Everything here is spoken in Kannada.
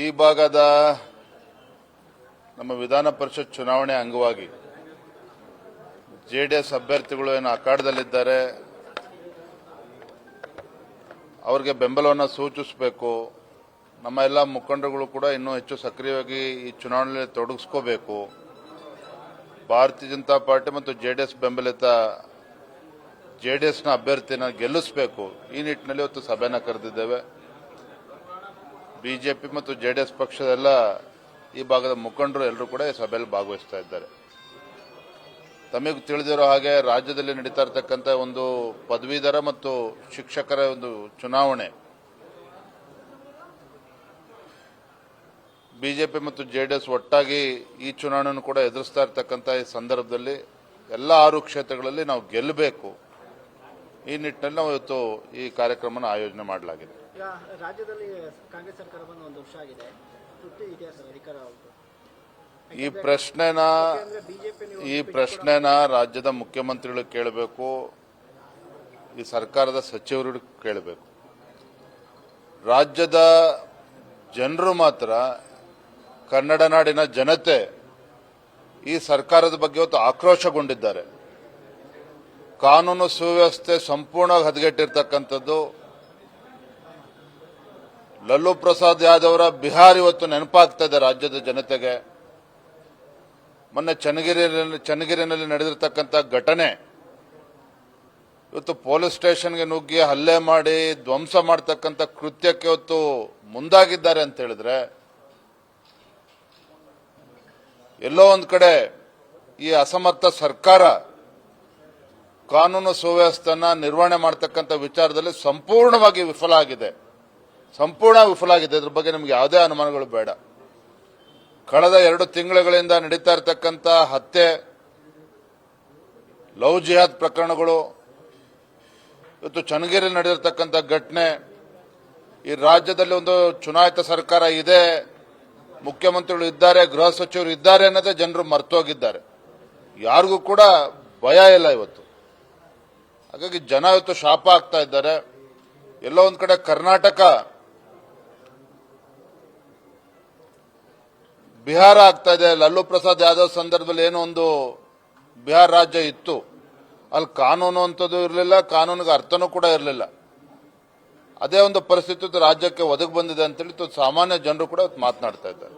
ಈ ಭಾಗದ ನಮ್ಮ ವಿಧಾನ ಪರಿಷತ್ ಚುನಾವಣೆ ಅಂಗವಾಗಿ ಜೆಡಿಎಸ್ ಅಭ್ಯರ್ಥಿಗಳು ಏನು ಅಖಾಡದಲ್ಲಿದ್ದಾರೆ, ಅವರಿಗೆ ಬೆಂಬಲವನ್ನು ಸೂಚಿಸಬೇಕು, ನಮ್ಮ ಎಲ್ಲ ಮುಖಂಡರುಗಳು ಕೂಡ ಇನ್ನೂ ಹೆಚ್ಚು ಸಕ್ರಿಯವಾಗಿ ಈ ಚುನಾವಣೆಯಲ್ಲಿ ತೊಡಗಿಸ್ಕೋಬೇಕು. ಭಾರತೀಯ ಜನತಾ ಪಾರ್ಟಿ ಮತ್ತು ಜೆ ಡಿ ಎಸ್ ಬೆಂಬಲಿತ ಜೆ ಡಿ ಎಸ್ನ ಅಭ್ಯರ್ಥಿನ ಗೆಲ್ಲಿಸಬೇಕು. ಈ ನಿಟ್ಟಿನಲ್ಲಿ ಇವತ್ತು ಸಭೆನ ಕರೆದಿದ್ದೇವೆ. ಬಿಜೆಪಿ ಮತ್ತು ಜೆಡಿಎಸ್ ಪಕ್ಷದ ಎಲ್ಲ ಈ ಭಾಗದ ಮುಖಂಡರು ಎಲ್ಲರೂ ಕೂಡ ಈ ಸಭೆಯಲ್ಲಿ ಭಾಗವಹಿಸ್ತಾ ಇದ್ದಾರೆ. ತಮಗೆ ತಿಳಿದಿರೋ ಹಾಗೆ ರಾಜ್ಯದಲ್ಲಿ ನಡೀತಾ ಇರತಕ್ಕಂಥ ಒಂದು ಪದವೀಧರ ಮತ್ತು ಶಿಕ್ಷಕರ ಒಂದು ಚುನಾವಣೆ, ಬಿಜೆಪಿ ಮತ್ತು ಜೆಡಿಎಸ್ ಒಟ್ಟಾಗಿ ಈ ಚುನಾವಣೆಯನ್ನು ಕೂಡ ಎದುರಿಸ್ತಾ ಇರತಕ್ಕಂಥ ಈ ಸಂದರ್ಭದಲ್ಲಿ ಎಲ್ಲ ಆರು ಕ್ಷೇತ್ರಗಳಲ್ಲಿ ನಾವು ಗೆಲ್ಲಬೇಕು. ಈ ನಿಟ್ಟಿನಲ್ಲಿ ನಾವು ಇವತ್ತು ಈ ಕಾರ್ಯಕ್ರಮನ ಆಯೋಜನೆ ಮಾಡಲಾಗಿದೆ. ರಾಜ್ಯದಲ್ಲಿ ಕಾಂಗ್ರೆಸ್ ಸರ್ಕಾರ ಬಂದು ಒಂದು ವರ್ಷ ಆಗಿದೆ. ಅಧಿಕಾರ ಈ ಪ್ರಶ್ನೆನ ಈ ಪ್ರಶ್ನೆನ ರಾಜ್ಯದ ಮುಖ್ಯಮಂತ್ರಿಗಳು ಕೇಳಬೇಕು. ಈ ಸರ್ಕಾರದ ಸಚಿವರು ಕೇಳಬೇಕು. ರಾಜ್ಯದ ಜನರು ಮಾತ್ರ ಕನ್ನಡ ನಾಡಿನ ಜನತೆ ಈ ಸರ್ಕಾರದ ಬಗ್ಗೆ ಇವತ್ತು ಆಕ್ರೋಶಗೊಂಡಿದ್ದಾರೆ. ಕಾನೂನು ಸುವ್ಯವಸ್ಥೆ ಸಂಪೂರ್ಣವಾಗಿ ಹದಗೆಟ್ಟಿರ್ತಕ್ಕಂಥದ್ದು. ಲಲ್ಲು ಪ್ರಸಾದ್ ಯಾದವರ ಬಿಹಾರ್ ಇವತ್ತು ನೆನಪಾಗ್ತಾ ಇದೆ ರಾಜ್ಯದ ಜನತೆಗೆ. ಮೊನ್ನೆ ಚನ್ನಗಿರಿಯಲ್ಲಿ, ಚನ್ನಗಿರಿನಲ್ಲಿ ನಡೆದಿರ್ತಕ್ಕಂಥ ಘಟನೆ. ಇವತ್ತು ಪೊಲೀಸ್ ಸ್ಟೇಷನ್ಗೆ ನುಗ್ಗಿ ಹಲ್ಲೆ ಮಾಡಿ ಧ್ವಂಸ ಮಾಡ್ತಕ್ಕಂಥ ಕೃತ್ಯಕ್ಕೆ ಇವತ್ತು ಮುಂದಾಗಿದ್ದಾರೆ ಅಂತ ಹೇಳಿದ್ರೆ, ಎಲ್ಲೋ ಒಂದು ಕಡೆ ಈ ಅಸಮರ್ಥ ಸರ್ಕಾರ ಕಾನೂನು ಸುವ್ಯವಸ್ಥೆಯನ್ನು ನಿರ್ವಹಣೆ ಮಾಡ್ತಕ್ಕಂಥ ವಿಚಾರದಲ್ಲಿ ಸಂಪೂರ್ಣವಾಗಿ ವಿಫಲ ಆಗಿದೆ. ಸಂಪೂರ್ಣ ವಿಫಲ ಆಗಿದೆ. ಇದ್ರ ಬಗ್ಗೆ ನಮಗೆ ಯಾವುದೇ ಅನುಮಾನಗಳು ಬೇಡ. ಕಳೆದ ಎರಡು ತಿಂಗಳುಗಳಿಂದ ನಡೀತಾ ಇರತಕ್ಕಂಥ ಹತ್ಯೆ, ಲವ್ ಜಿಹಾದ್ ಪ್ರಕರಣಗಳು, ಇವತ್ತು ಚನ್ನಗಿರಿಯಲ್ಲಿ ನಡೆದಿರತಕ್ಕಂಥ ಘಟನೆ, ಈ ರಾಜ್ಯದಲ್ಲಿ ಒಂದು ಚುನಾಯಿತ ಸರ್ಕಾರ ಇದೆ, ಮುಖ್ಯಮಂತ್ರಿಗಳು ಇದ್ದಾರೆ, ಗೃಹ ಸಚಿವರು ಇದ್ದಾರೆ ಅನ್ನೋದೇ ಜನರು ಮರ್ತೋಗಿದ್ದಾರೆ. ಯಾರಿಗೂ ಕೂಡ ಭಯ ಇಲ್ಲ ಇವತ್ತು. ಹಾಗಾಗಿ ಜನ ಇವತ್ತು ಶಾಪ ಆಗ್ತಾ ಇದ್ದಾರೆ. ಎಲ್ಲೋ ಒಂದ್ ಕಡೆ ಕರ್ನಾಟಕ, ಬಿಹಾರ ಆಗ್ತಾ ಇದೆ. ಲಲ್ಲೂ ಪ್ರಸಾದ್ ಯಾದವ್ ಸಂದರ್ಭದಲ್ಲಿ ಏನೋ ಒಂದು ಬಿಹಾರ ರಾಜ್ಯ ಇತ್ತು. ಅಲ್ಲಿ ಕಾನೂನು ಅಂತದ್ದು ಇರಲಿಲ್ಲ, ಕಾನೂನಿಗೆ ಅರ್ಥನೂ ಕೂಡ ಇರಲಿಲ್ಲ. ಅದೇ ಒಂದು ಪರಿಸ್ಥಿತಿ ರಾಜ್ಯಕ್ಕೆ ಒದಗಿ ಬಂದಿದೆ ಅಂತೇಳಿ ಸಾಮಾನ್ಯ ಜನರು ಕೂಡ ಮಾತನಾಡ್ತಾ ಇದ್ದಾರೆ.